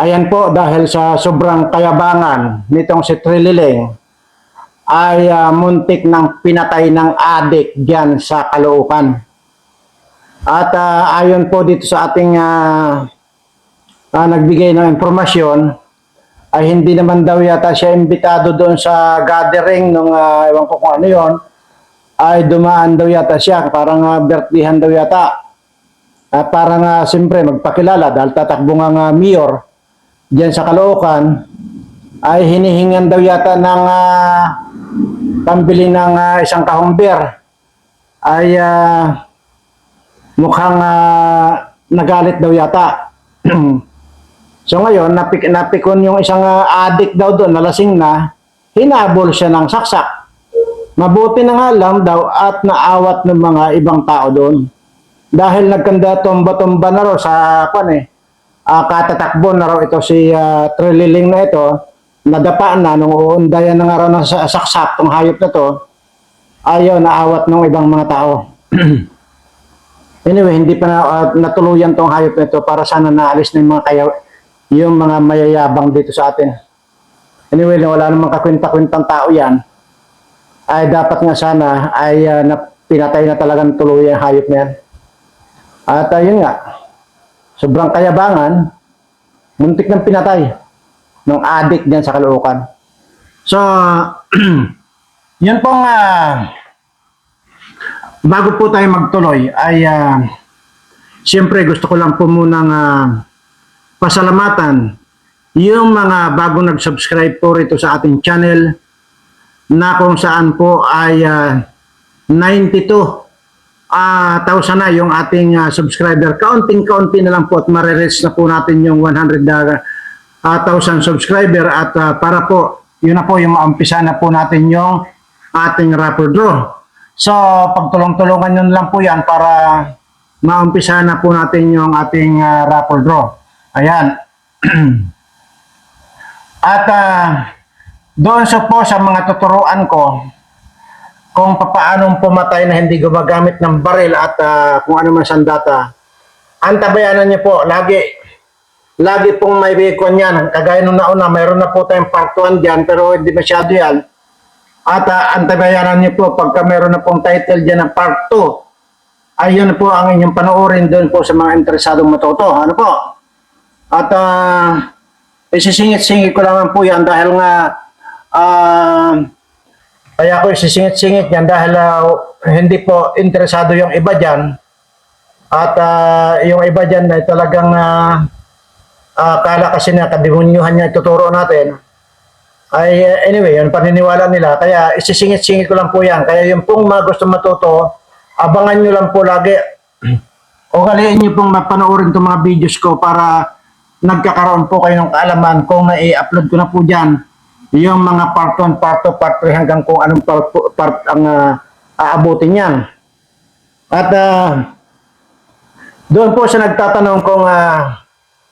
Ayan po, dahil sa sobrang kayabangan nitong si Trililing, ay ah, muntik ng pinatay ng adik diyan sa Caloocan. At ah, ayon po dito sa ating ah, ah, nagbigay ng impormasyon, ay hindi naman daw yata siya imbitado doon sa gathering nung uh, ewan ko kung ano yon ay dumaan daw yata siya parang uh, birthdayhan daw yata at parang uh, siyempre magpakilala dahil tatakbo nga nga mayor diyan sa Caloocan ay hinihingan daw yata ng uh, pambili ng ah, isang kahong beer ay ah, mukhang ah, nagalit daw yata So ngayon, napik napikon yung isang uh, addict daw doon, nalasing na, hinabol siya ng saksak. Mabuti na nga lang daw at naawat ng mga ibang tao doon. Dahil nagkanda tumba-tumba na raw sa kwan eh, ah, katatakbo na raw ito si uh, Trililing na ito, nadapa na nung uundayan na nga raw ng sa- saksak tong hayop na to, ayaw naawat ng ibang mga tao. anyway, hindi pa na, ah, natuluyan tong hayop na ito para sana naalis na yung mga kayaw, yung mga mayayabang dito sa atin. Anyway, na wala namang kakwenta-kwentang tao yan, ay dapat nga sana ay ah, na, pinatay na talagang tuluyan hayop na yan. At ayun nga, sobrang kayabangan, muntik ng pinatay ng adik diyan sa Caloocan. So, yun pong ah, bago po tayo magtuloy ay ah, siyempre gusto ko lang po munang ah, pasalamatan yung mga bagong nag-subscribe po rito sa ating channel na kung saan po ay ah, 92 ah thousand na yung ating ah, subscriber. Kaunting-kaunti na lang po at marireach na po natin yung 100 na ah, thousand subscriber at ah, para po yun na po yung maumpisa na po natin yung ating rapper draw. So, pagtulong-tulungan yun lang po yan para maumpisa na po natin yung ating ah, rapper draw. Ayan. At ah, doon sa po sa mga tuturuan ko kung papaanong pumatay na hindi gumagamit ng baril at ah, kung ano man sandata. Antabayanan niyo po, lagi lagi pong may bacon yan. Kagaya nung nauna, mayroon na po tayong part 1 dyan, pero hindi masyado yan. At uh, antabayanan niyo po, pagka mayroon na pong title dyan ng part 2, ayun po ang inyong panoorin doon po sa mga interesadong matuto. Ano po? At uh, isisingit-singit ko lang po yan dahil nga ah, kaya ako isisingit-singit yan dahil ah, hindi po interesado yung iba dyan. At ah, yung iba dyan ay talagang uh, kala kasi na kadimunyuhan niya ituturo natin. Ay uh, anyway, yun paniniwala nila. Kaya isisingit-singit ko lang po yan. Kaya yung pong mga gusto matuto, abangan nyo lang po lagi. o galiin nyo pong mapanoorin itong mga videos ko para nagkakaroon po kayo ng kaalaman kung na-i-upload ko na po dyan yung mga part 1, part 2, part 3 hanggang kung anong part, part ang ah, aabutin yan. At ah, doon po siya nagtatanong kung ah,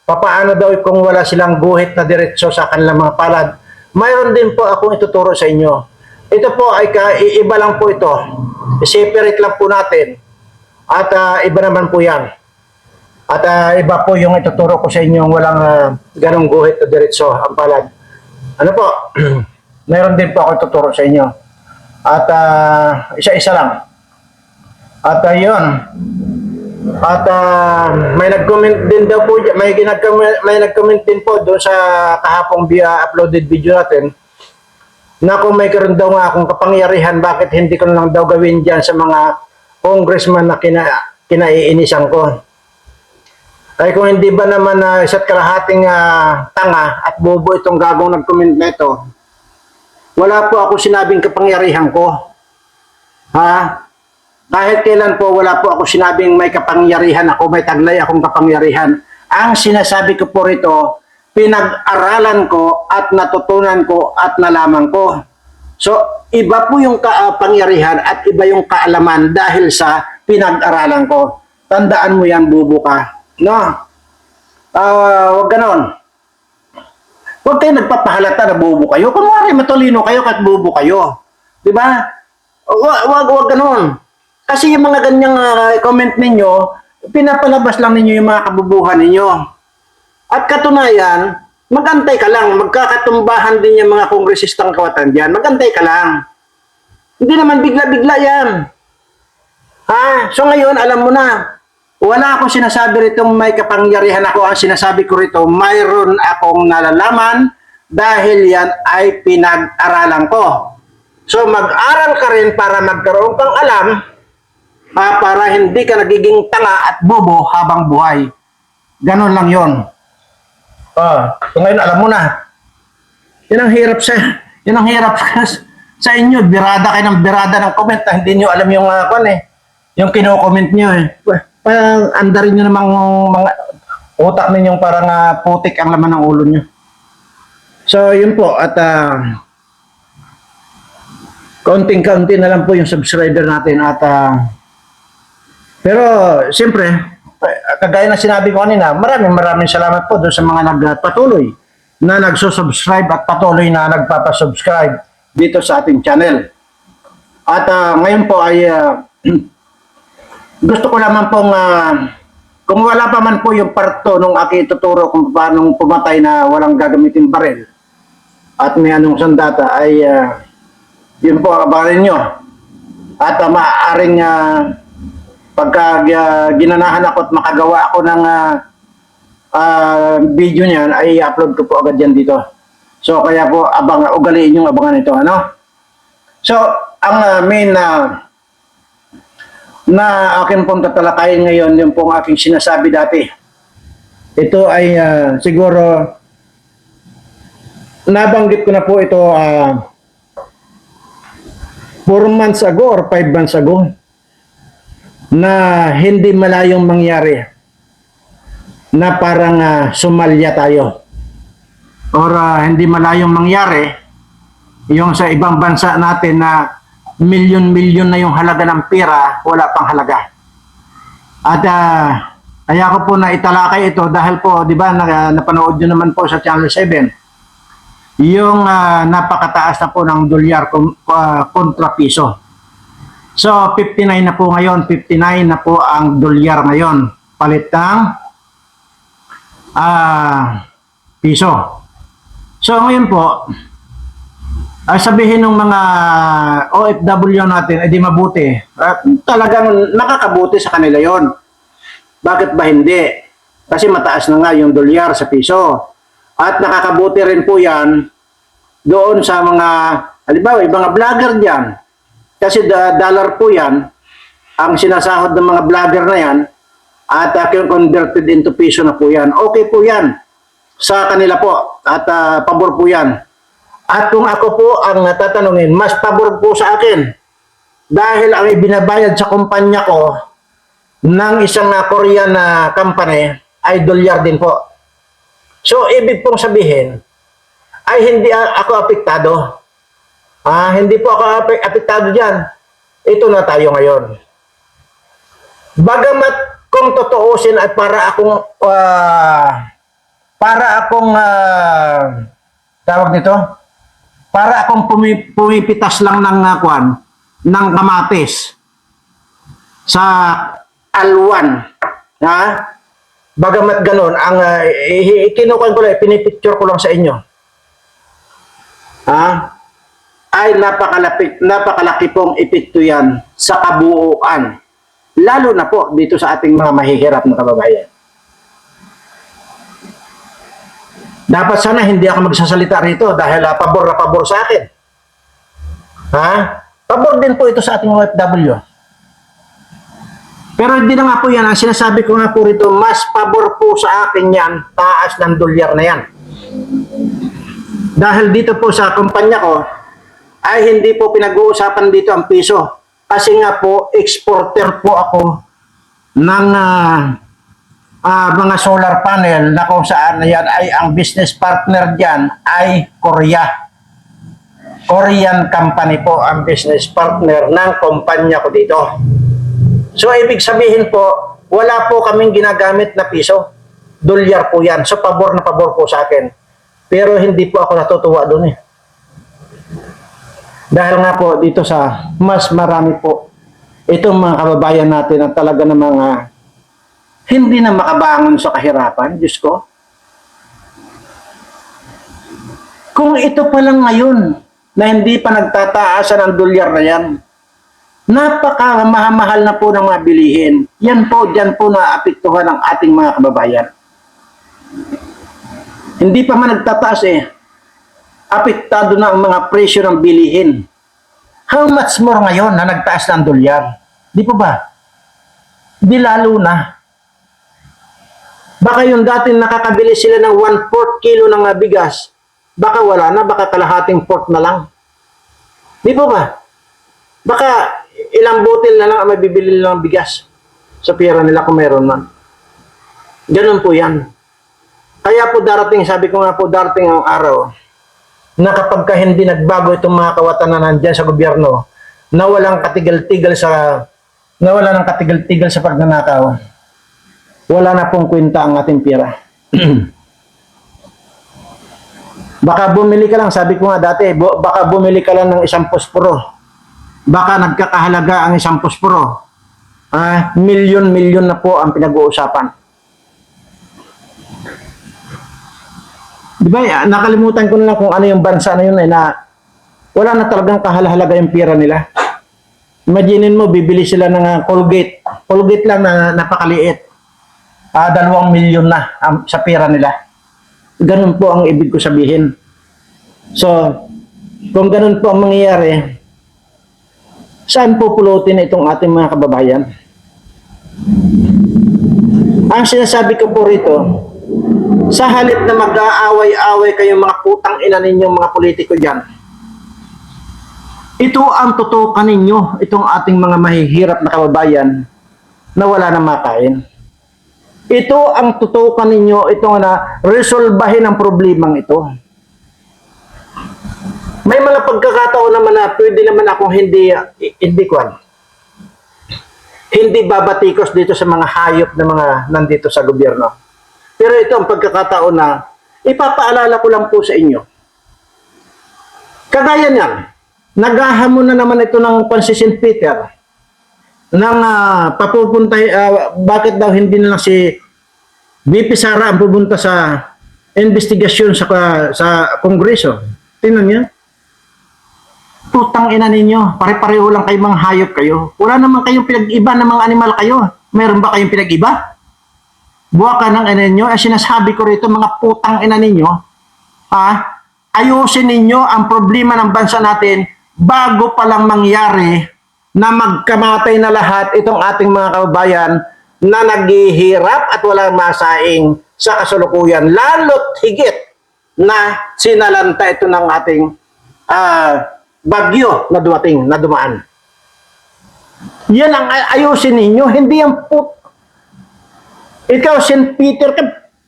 papaano daw kung wala silang guhit na diretso sa kanilang mga palad. Mayroon din po akong ituturo sa inyo. Ito po ay iba lang po ito. I-separate lang po natin. At ah, iba naman po yan. At ah, iba po yung ituturo ko sa inyo walang ah, ganong guhit na diretso ang palad. Ano po? Meron din po ako ituturo sa inyo. At ah, isa-isa lang. At ayun. At ah, may nag-comment din daw po, may nag-comment, may nag-comment din po doon sa kahapong via uploaded video natin na kung may karoon daw nga akong kapangyarihan, bakit hindi ko lang daw gawin dyan sa mga congressman na kina, kinaiinisan ko. Ay kung hindi ba naman na isa't kalahating ah, tanga at bobo itong gagong nag-comment na ito, wala po ako sinabing kapangyarihan ko. Ha? Kahit kailan po wala po ako sinabing may kapangyarihan ako, may taglay akong kapangyarihan. Ang sinasabi ko po rito, pinag-aralan ko at natutunan ko at nalaman ko. So, iba po yung kapangyarihan at iba yung kaalaman dahil sa pinag-aralan ko. Tandaan mo yan, bubo ka. No? Ah, wag ganon. Huwag kayo nagpapahalata na bubo kayo. Kunwari, matulino kayo kahit bubo kayo. Di ba? Wag, wag, wag. Kasi yung mga ganyang ah, comment ninyo, pinapalabas lang ninyo yung mga kabubuhan ninyo. At katunayan, magantay ka lang. Magkakatumbahan din yung mga kongresistang kawatan dyan. Magantay ka lang. Hindi naman bigla-bigla yan. Ha? So ngayon, alam mo na, wala akong sinasabi rito may kapangyarihan ako. Ang sinasabi ko rito, mayroon akong nalalaman dahil yan ay pinag-aralan ko. So mag-aral ka rin para magkaroon kang alam ah, para hindi ka nagiging tanga at bobo habang buhay. Ganon lang yon. Ah, so ngayon alam mo na. Yan ang hirap sa yan ang hirap sa inyo. Birada kayo ng birada ng comment hindi nyo alam yung uh, kwan eh. Yung kino-comment nyo eh. Parang andarin nyo namang mga utak ninyong parang ah, putik ang laman ng ulo nyo. So, yun po. At ah, kaunting-kaunti na lang po yung subscriber natin. At ah, pero, siyempre, kagaya na sinabi ko kanina, maraming maraming salamat po doon sa mga nagpatuloy na nagsusubscribe at patuloy na nagpapasubscribe dito sa ating channel. At ah, ngayon po ay ah, gusto ko naman pong ah, kung wala pa man po yung parto nung aking ituturo kung paano pumatay na walang gagamitin baril at may anong sandata ay ah, yun po abangan nyo. At uh, maaaring ah, pagka ah, ginanahan ako at makagawa ako ng ah, ah, video niyan, ay upload ko po agad yan dito. So kaya po abang ugaliin yung abangan ito, ano? So ang ah, main na na akin pong tatalakayin ngayon, yung pong aking sinasabi dati. Ito ay ah, siguro nabanggit ko na po ito ah 4 months ago or 5 months ago na hindi malayong mangyari na parang ah, sumalya tayo or ah, hindi malayong mangyari yung sa ibang bansa natin na milyon-milyon na yung halaga ng pera, wala pang halaga. At ah, kaya ko po na italakay ito dahil po, di ba, na, napanood nyo naman po sa Channel 7, yung ah, napakataas na po ng dolyar ah, kontra piso. So, 59 na po ngayon, 59 na po ang dolyar ngayon. Palit ng ah, piso. So, ngayon po, ah, sabihin ng mga OFW natin, edi mabuti. Ah, talagang nakakabuti sa kanila yon. Bakit ba hindi? Kasi mataas na nga yung dolyar sa piso. At nakakabuti rin po yan doon sa mga, halimbawa, yung mga vlogger dyan. Kasi da- dollar po yan, ang sinasahod ng mga vlogger na yan, at uh, converted into piso na po yan. Okay po yan sa kanila po at ah, pabor po yan. At kung ako po ang tatanungin, mas pabor po sa akin dahil ang ibinabayad sa kumpanya ko ng isang uh, Korean na company ay dolyar din po. So, ibig pong sabihin, ay hindi ah, ako apektado. Ah, hindi po ako ape- apektado diyan. Ito na tayo ngayon. Bagamat kung totoosin at para akong ah, para akong ah, tawag nito, para akong pumi- pumipitas lang ng uh, kwan, ng kamatis sa alwan. Ha? Bagamat ganun, ang uh, ikinukan ko lang, pinipicture ko lang sa inyo. Ha? Ay napakalapit, napakalaki pong epekto yan sa kabuuan. Lalo na po dito sa ating mga mahihirap na kababayan. Dapat sana hindi ako magsasalita rito dahil uh, pabor na pabor sa akin. Ha? Pabor din po ito sa ating OFW. Pero hindi na nga po yan. Ang sinasabi ko nga po rito, mas pabor po sa akin yan, taas ng dolyar na yan. Dahil dito po sa kumpanya ko, ay hindi po pinag-uusapan dito ang piso. Kasi nga po, exporter po ako ng ah, ah, mga solar panel na kung saan yan ay ang business partner dyan ay Korea. Korean company po ang business partner ng kumpanya ko dito. So, ibig sabihin po, wala po kaming ginagamit na piso. Dolyar po yan. So, pabor na pabor po sa akin. Pero hindi po ako natutuwa doon eh. Dahil nga po dito sa mas marami po itong mga kababayan natin na talaga ng mga hindi na makabangon sa kahirapan, Diyos ko. Kung ito pa lang ngayon na hindi pa nagtataasan ang dolyar na yan, napaka mahal na po ng mga bilihin. Yan po, dyan po naapektuhan ang ating mga kababayan. Hindi pa man nagtataas eh. Apektado na ang mga presyo ng bilihin. How much more ngayon na nagtaas ng dolyar? Di po ba? Di lalo na. Baka yung dati nakakabili sila ng 1-4 kilo ng bigas, baka wala na, baka kalahating port na lang. Di po ba? Baka ilang butil na lang ang mabibili nila ng bigas sa pera nila kung meron man. Ganun po yan. Kaya po darating, sabi ko nga po, darating ang araw na kapag ka hindi nagbago itong mga kawatan na nandyan sa gobyerno, na walang katigal-tigal sa na wala ng katigal-tigal sa pagnanakaw, wala na pong kwenta ang ating pera. baka bumili ka lang, sabi ko nga dati, bu- baka bumili ka lang ng isang posporo. Baka nagkakahalaga ang isang posporo. Ah, milyon-milyon na po ang pinag-uusapan. Di ba, ah, nakalimutan ko na lang kung ano yung bansa na yun eh, na wala na talagang kahalahalaga yung pera nila. Imaginin mo, bibili sila ng ah, Colgate. Colgate lang na napakaliit. Ah, dalawang milyon na ang- sa pera nila. Ganun po ang ibig ko sabihin. So, kung ganun po ang mangyayari, saan po pulutin itong ating mga kababayan? Ang sinasabi ko po rito, sa halip na mag-aaway-away kayong mga putang ina ninyong mga politiko dyan, ito ang tutukan ninyo, itong ating mga mahihirap na kababayan na wala na makain. Ito ang tutukan ninyo, itong na resolbahin ang problemang ito. May mga pagkakataon naman na pwede naman akong hindi, hindi kwan. Hindi babatikos dito sa mga hayop na mga nandito sa gobyerno. Pero ito ang pagkakataon na ipapaalala ko lang po sa inyo. Kagaya niyan, naghahamon na naman ito ng Pansisin Peter nang ah, papupunta, ah, bakit daw hindi na si BP Sara ang pupunta sa investigasyon sa sa Kongreso. Tingnan niyo. Putang ina ninyo, pare-pareho lang kayo mga hayop kayo. Wala naman kayong pinag-iba ng mga animal kayo. Meron ba kayong pinag-iba? Buwa ka ng ina ninyo. Eh, sinasabi ko rito, mga putang ina ninyo, ha? ayusin ninyo ang problema ng bansa natin bago pa lang mangyari na magkamatay na lahat itong ating mga kababayan na naghihirap at walang masaing sa kasulukuyan. Lalo't higit na sinalanta ito ng ating ah, bagyo na dumating, na dumaan. Yan ang ay- ayusin ninyo, hindi ang put... Ikaw, St. Peter, ka,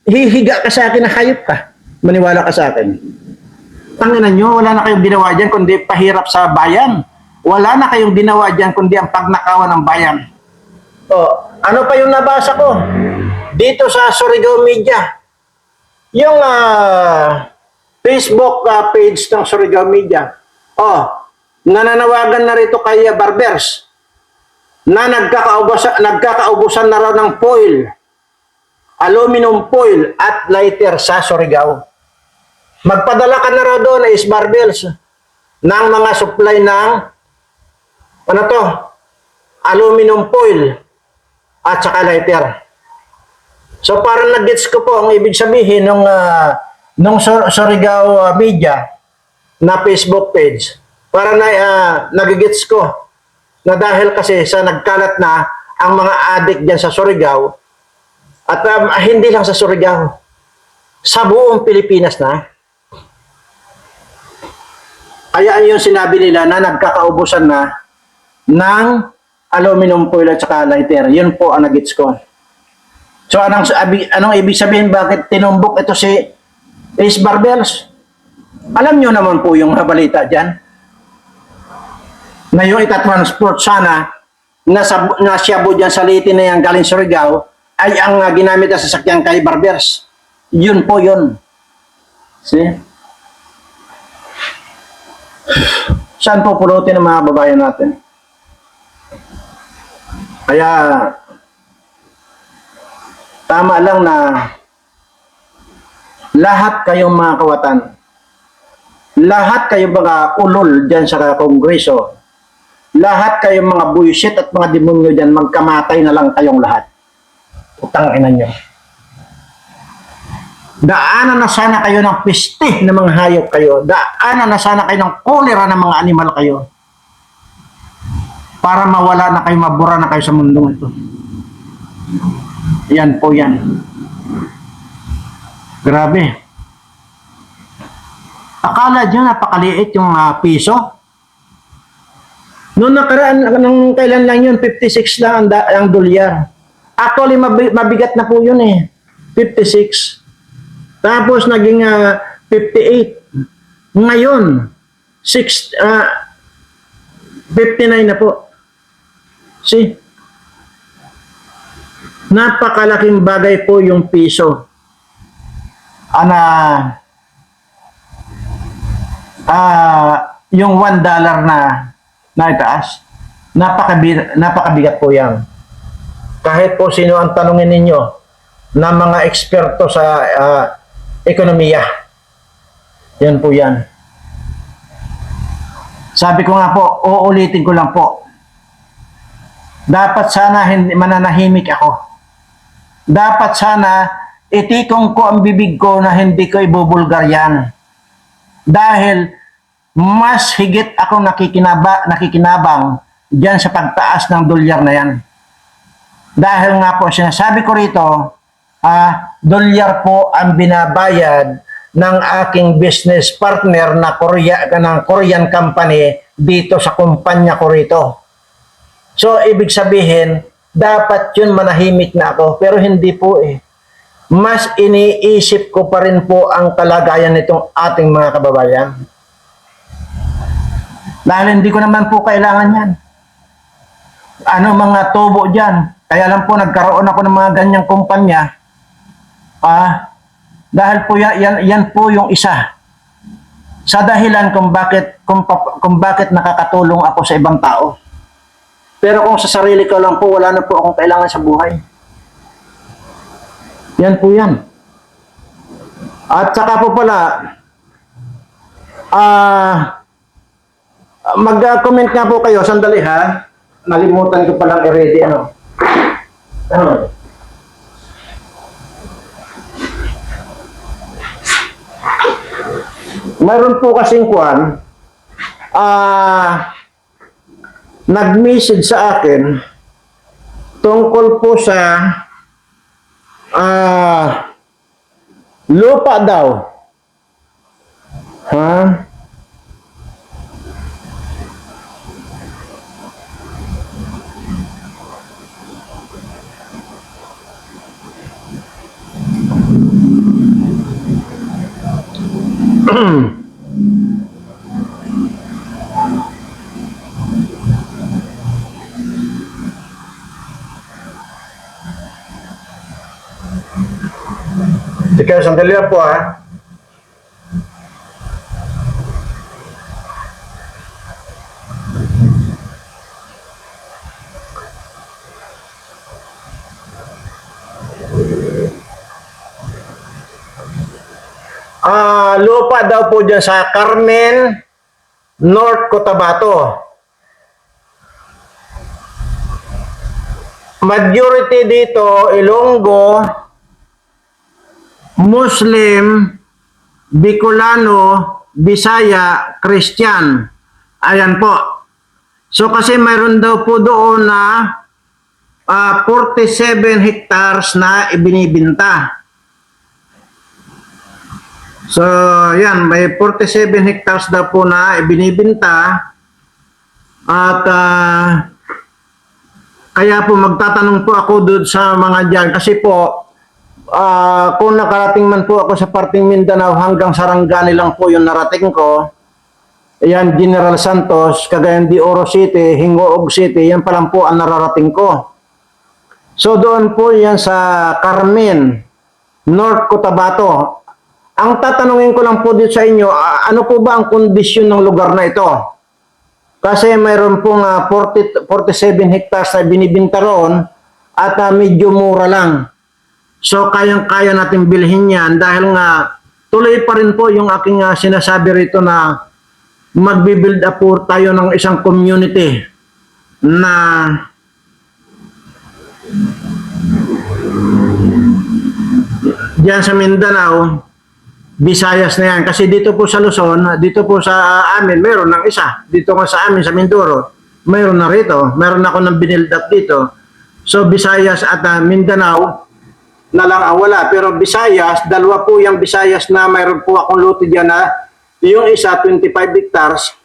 hihiga ka sa akin na hayop ka. Maniwala ka sa akin. Tanginan nyo, wala na kayong ginawa dyan kundi pahirap sa bayan. Wala na kayong ginawa dyan kundi ang pagnakawan ng bayan. O, ano pa yung nabasa ko? Dito sa Surigao Media. Yung ah, Facebook ah, page ng Surigao Media. Oh, nananawagan na rito kay ah, Barbers na nagkakaubusan, nagkakaubusan na raw ng foil, aluminum foil at lighter sa Surigao. Magpadala ka na raw doon is Barbers ng mga supply ng ano to, aluminum foil at saka lighter. So parang nag-gets ko po ang ibig sabihin ng nung Sur- Surigao ah, Media na Facebook page. Para na uh, nagigets ko na dahil kasi sa nagkalat na ang mga adik diyan sa Surigao at um, hindi lang sa Surigao sa buong Pilipinas na kaya yung sinabi nila na nagkakaubusan na ng aluminum foil at saka lighter. Yun po ang nagits ko. So anong, anong ibig sabihin bakit tinumbok ito si Ace Barbers? Alam nyo naman po yung mga balita dyan. Na yung itatransport sana na, sa, na Shabu dyan sa Leyte na yan galing Surigao ay ang uh, ginamit na sasakyan kay Barbers. Yun po yun. See? Saan po pulutin ng mga babayan natin? Kaya tama lang na lahat kayong mga kawatan lahat kayo mga ulol dyan sa kongreso, lahat kayo mga buisit at mga demonyo dyan, magkamatay na lang kayong lahat. Utang ina nyo. Daanan na sana kayo ng piste ng mga hayop kayo. Daanan na sana kayo ng kolera ng mga animal kayo. Para mawala na kayo, mabura na kayo sa mundong ito. Yan po yan. Grabe. Akala dyan napakaliit yung ah, piso. Noong nakaraan, nung kailan lang yun, 56 lang ang, ang dolyar. Actually, mabi- mabigat na po yun eh. 56. Tapos naging ah, 58. Ngayon, 6, ah 59 na po. See? Napakalaking bagay po yung piso. Ana, ah, yung 1 dollar na na itaas, napakabigat, napakabigat po yan. Kahit po sino ang tanungin ninyo na mga eksperto sa ah, ekonomiya. Yan po yan. Sabi ko nga po, uulitin ko lang po. Dapat sana hindi mananahimik ako. Dapat sana itikong ko ang bibig ko na hindi ko ibubulgar yan. Dahil mas higit ako nakikinaba, nakikinabang diyan sa pagtaas ng dolyar na yan. Dahil nga po, sinasabi ko rito, ah, dolyar po ang binabayad ng aking business partner na Korea, ng Korean company dito sa kumpanya ko rito. So, ibig sabihin, dapat yun manahimik na ako. Pero hindi po eh. Mas iniisip ko pa rin po ang kalagayan nitong ating mga kababayan. Dahil hindi ko naman po kailangan yan. Ano mga tubo dyan. Kaya lang po nagkaroon ako ng mga ganyang kumpanya. Ah, dahil po yan, yan, yan po yung isa. Sa dahilan kung bakit kung, kung bakit nakakatulong ako sa ibang tao. Pero kung sa sarili ko lang po, wala na po akong kailangan sa buhay. Yan po yan. At saka po pala, ah, mag-comment nga po kayo, sandali ha. Nalimutan ko palang i-ready, ano. Ano? Mayroon po kasing kwan, ah, nag-message sa akin tungkol po sa ah, lupa daw. Ha? Teka, sandali po ha. Ah, lupa daw po dyan sa Carmen, North Cotabato. Majority dito, Ilonggo, Muslim, Bicolano, Bisaya, Christian. Ayan po. So kasi mayroon daw po doon na ah, 47 hectares na ibinibinta. So, yan, may 47 hectares daw po na ibinibinta. At ah, kaya po magtatanong po ako doon sa mga dyan. Kasi po, ah, kung nakarating man po ako sa parting Mindanao hanggang Sarangani lang po yung narating ko. Ayan, General Santos, Cagayan de Oro City, Hingoog City, yan pa lang po ang nararating ko. So doon po yan sa Carmen, North Cotabato. Ang tatanungin ko lang po dito sa inyo, ah, ano po ba ang kondisyon ng lugar na ito? Kasi mayroon pong ah, 40, 47 hectares na binibinta roon at ah, medyo mura lang. So kayang-kaya natin bilhin yan dahil nga tuloy pa rin po yung aking ah, sinasabi rito na magbi-build up po tayo ng isang community na diyan sa Mindanao, Visayas na yan. Kasi dito po sa Luzon, dito po sa amin, meron ng isa. Dito nga sa amin, sa Mindoro, meron na rito. Meron ako ng binild up dito. So, Visayas at ah, Mindanao, na lang ang wala. Pero Visayas, dalawa po yung Visayas na mayroon po akong lote dyan na yung isa 25 hectares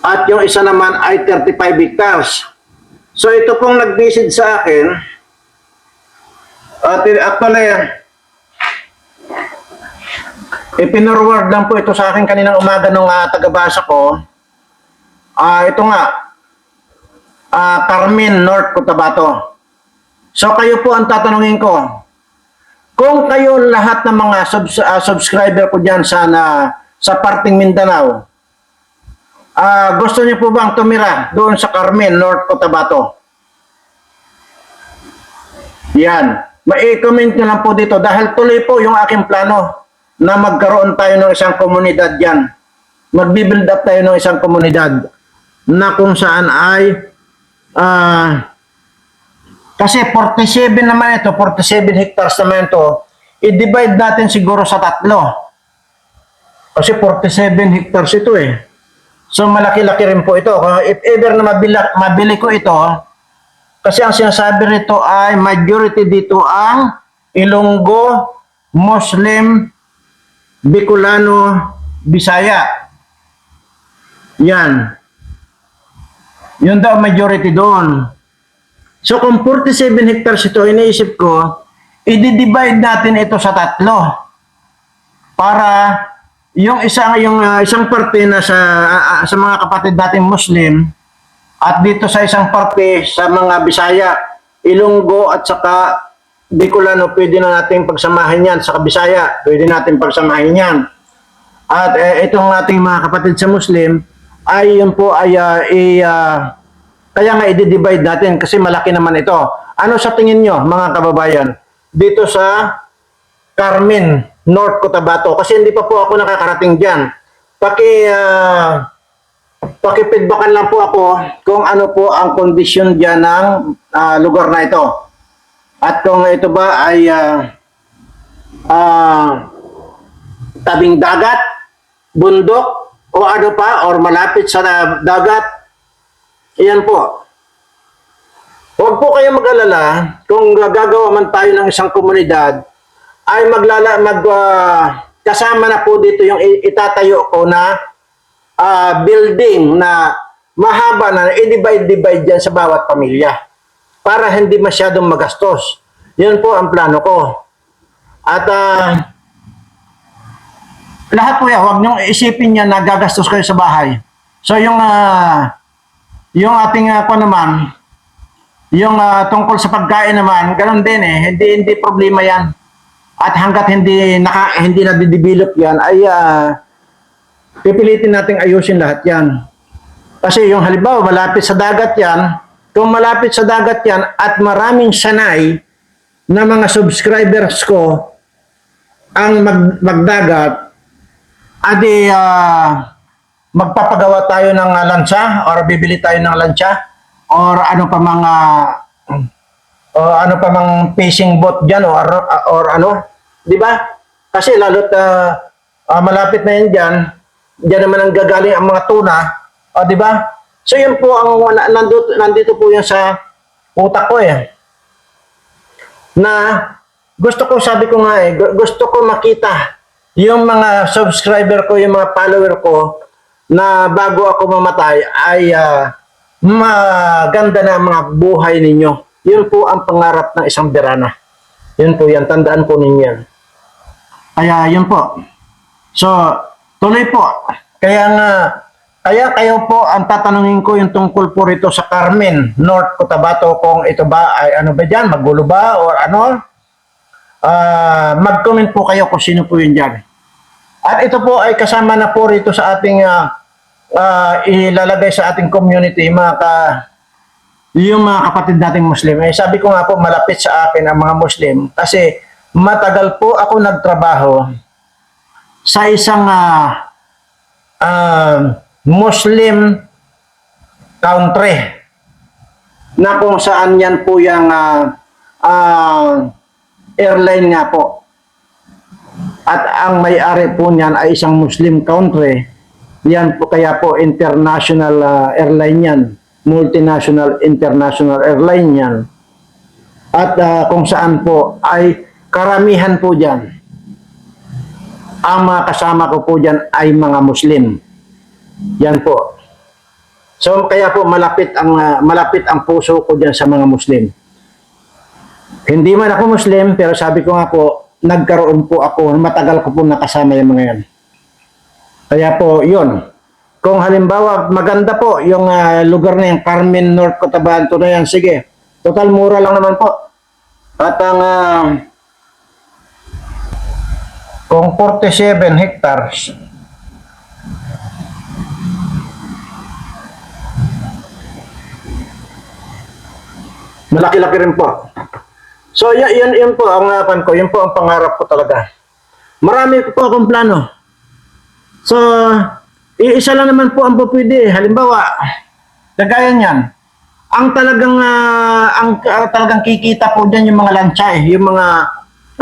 at yung isa naman ay 35 hectares. So ito pong nag-visit sa akin at actually ipinurward lang po ito sa akin kaninang umaga nung uh, tagabasa ko. Ah, ito nga. Ah, Carmen North Cotabato. So kayo po ang tatanungin ko. Kung kayo lahat ng mga subs- ah, subscriber ko diyan sa na, sa parting Mindanao, ah gusto niyo po bang tumira doon sa Carmen, North Cotabato? Yan. Ma-comment nyo lang po dito dahil tuloy po yung aking plano na magkaroon tayo ng isang komunidad yan. Magbi-build up tayo ng isang komunidad na kung saan ay ah kasi 47 naman ito, 47 hectares naman ito, i-divide natin siguro sa tatlo. Kasi 47 hectares ito eh. So malaki-laki rin po ito. If ever na mabili, mabili ko ito, kasi ang sinasabi rito ay majority dito ang Ilonggo, Muslim, Bicolano, Bisaya. Yan. Yun daw majority doon. So kung 47 hectares ito, iniisip ko, i-divide natin ito sa tatlo. Para yung isang yung ah, isang parte na sa ah, sa mga kapatid nating Muslim at dito sa isang parte sa mga Bisaya, Ilonggo at saka Bicolano, pwede na nating pagsamahin yan sa Bisaya, pwede natin pagsamahin yan. At eh, itong ating mga kapatid sa Muslim ay yun po ay ah, i ah, kaya nga i-divide natin kasi malaki naman ito. Ano sa tingin nyo mga kababayan dito sa Carmen, North Cotabato kasi hindi pa po ako nakakarating diyan. Paki uh, paki-feedbackan lang po ako kung ano po ang kondisyon diyan ng ah, lugar na ito. At kung ito ba ay ah, ah, tabing dagat, bundok, o ano pa, or malapit sa dagat, iyan po. Huwag po kayo mag-alala kung gagawa man tayo ng isang komunidad, ay maglala, mag, ah, kasama na po dito yung itatayo ko na ah, building na mahaba na i-divide-divide dyan sa bawat pamilya para hindi masyadong magastos. Yan po ang plano ko. At ah, lahat po yan, huwag niyong isipin niya na gagastos kayo sa bahay. So yung ah, yung ating uh, naman, yung ah, tungkol sa pagkain naman, ganun din eh, hindi hindi problema 'yan. At hangga't hindi naka hindi na develop 'yan ay ah, pipilitin nating ayusin lahat 'yan. Kasi yung halimbawa malapit sa dagat 'yan, kung malapit sa dagat 'yan at maraming sanay na mga subscribers ko ang mag, magdagat, adi ah, magpapagawa tayo ng uh, lansa or bibili tayo ng lansa or ano pa mga o ano pa mang fishing boat diyan or, or ano, 'di ba? Kasi lalo't ah, ah, malapit na 'yan diyan, diyan naman ang gagaling ang mga tuna, o 'di ba? So yun po ang na- nandito, nandito po yan sa utak ko eh. Na gusto ko sabi ko nga eh, gu- gusto ko makita yung mga subscriber ko, yung mga follower ko na bago ako mamatay ay ah, maganda na ang mga buhay ninyo. Yun po ang pangarap ng isang berana. Yun po yan. Tandaan po ninyo yan. Kaya yun po. So, tuloy po. Kaya nga, kaya kayo po ang tatanungin ko yung tungkol po rito sa Carmen, North Cotabato, kung ito ba ay ano ba dyan, magulo ba or ano. Ah, mag-comment po kayo kung sino po yun dyan. At ito po ay kasama na po rito sa ating ah, ah, ilalagay sa ating community, mga ka, yung mga kapatid nating Muslim. Eh, sabi ko nga po, malapit sa akin ang mga Muslim kasi matagal po ako nagtrabaho sa isang ah, ah, Muslim country na kung saan yan po yung ah, ah, airline nga po. At ang may-ari po niyan ay isang Muslim country. Yan po kaya po international ah, airline yan. Multinational international airline yan. At ah, kung saan po ay karamihan po diyan. Ang mga kasama ko po diyan ay mga Muslim. Yan po. So kaya po malapit ang ah, malapit ang puso ko diyan sa mga Muslim. Hindi man ako Muslim pero sabi ko nga po nagkaroon po ako matagal ko po nakasama yung mga yan. Kaya po yun. Kung halimbawa maganda po yung ah, lugar na yung Carmen North Cotabato na yan, sige. Total mura lang naman po. At ang ah, kung 47 hectares Malaki-laki rin po. So, yan, yan po ang uh, ko. Yan po ang pangarap ko talaga. Marami po akong plano. So, iisa lang naman po ang pwede. Halimbawa, kagaya niyan. Ang talagang ah, ang ah, talagang kikita po diyan yung mga lancha eh, yung mga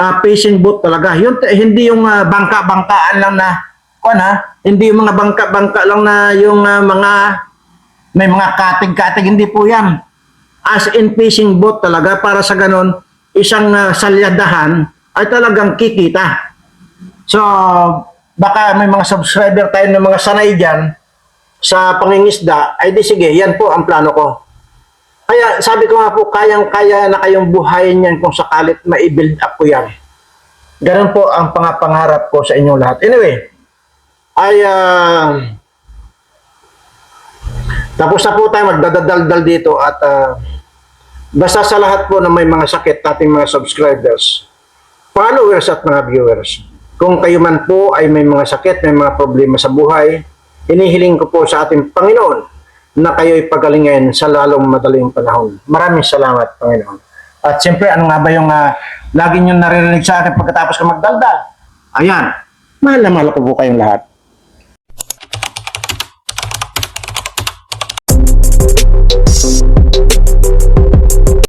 ah, fishing boat talaga. Yun t- hindi yung ah, bangka-bangkaan lang na kuan ha, hindi yung mga bangka-bangka lang na yung ah, mga may mga katig-katig hindi po 'yan as in fishing boat talaga para sa ganon isang uh, salyadahan ay talagang kikita. So baka may mga subscriber tayo ng mga sanay dyan sa pangingisda, ay di sige, yan po ang plano ko. Kaya sabi ko nga po, kayang-kaya na kayong buhayin yan kung sakalit ma-build up ko yan. Ganun po ang pangapangarap ko sa inyong lahat. Anyway, ay ah, tapos na po tayo magdadaldal dito at ah, basta sa lahat po na may mga sakit ating mga subscribers, followers at mga viewers, kung kayo man po ay may mga sakit, may mga problema sa buhay, inihiling ko po sa ating Panginoon na kayo'y pagalingin sa lalong madaling panahon. Maraming salamat, Panginoon. At siyempre, ano nga ba yung uh, lagi nyo naririnig sa akin pagkatapos ko magdaldal? Ayan, mahal na mahal ko po kayong lahat.